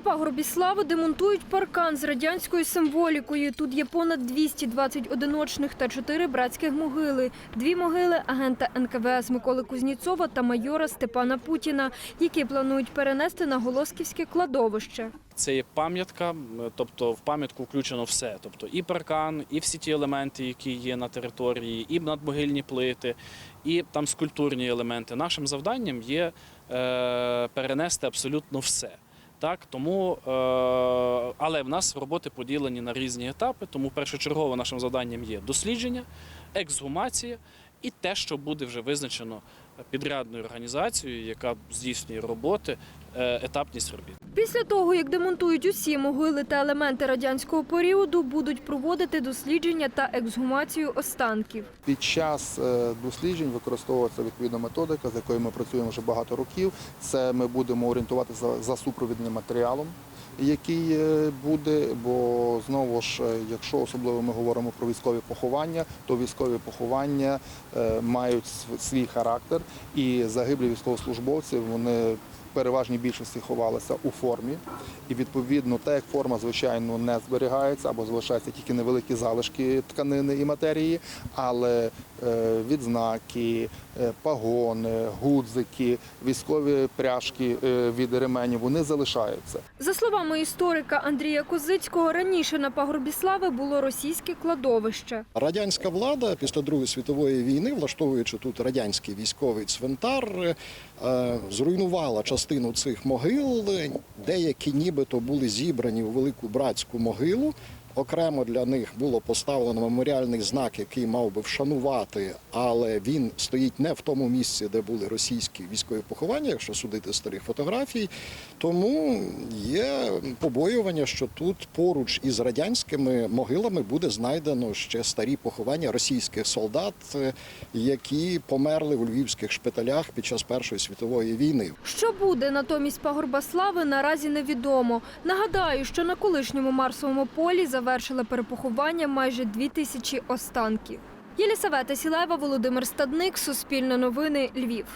На пагорбі слави демонтують паркан з радянською символікою. Тут є понад 220 одиночних та 4 братських могили. Дві могили агента НКВС Миколи Кузніцова та майора Степана Путіна, які планують перенести на Голосківське кладовище. Це є пам'ятка, тобто в пам'ятку включено все. Тобто і паркан, і всі ті елементи, які є на території, і надмогильні плити, і там скульптурні елементи. Нашим завданням є е, перенести абсолютно все. Так, тому, е, але в нас роботи поділені на різні етапи, тому першочергово нашим завданням є дослідження, ексгумація і те, що буде вже визначено підрядною організацією, яка здійснює роботи, е, етапність робіт. Після того, як демонтують усі могили та елементи радянського періоду, будуть проводити дослідження та ексгумацію останків. Під час е, досліджень використовується відповідна методика, з якою ми працюємо вже багато років. Це ми будемо орієнтуватися за, за супровідним матеріалом, який е, буде. Бо знову ж, е, якщо особливо ми говоримо про військові поховання, то військові поховання е, мають св- свій характер, і загиблі військовослужбовці вони. Переважній більшості ховалися у формі, і відповідно, так як форма, звичайно, не зберігається або залишаються тільки невеликі залишки тканини і матерії, але е, відзнаки, е, пагони, гудзики, військові пряжки е, від ременів вони залишаються. За словами історика Андрія Козицького, раніше на пагорбі слави було російське кладовище. Радянська влада після Другої світової війни, влаштовуючи тут радянський військовий цвинтар, зруйнувала частину цих могил. Деякі нібито були зібрані у велику братську могилу. Окремо для них було поставлено меморіальний знак, який мав би вшанувати, але він стоїть не в тому місці, де були російські військові поховання, якщо судити старих фотографій. Тому є побоювання, що тут поруч із радянськими могилами буде знайдено ще старі поховання російських солдат, які померли у львівських шпиталях під час Першої світової війни. Що буде натомість пагорба слави, наразі невідомо. Нагадаю, що на колишньому Марсовому полі завершили перепоховання майже дві тисячі останків. Єлісавета Сілева, Володимир Стадник, Суспільне новини, Львів.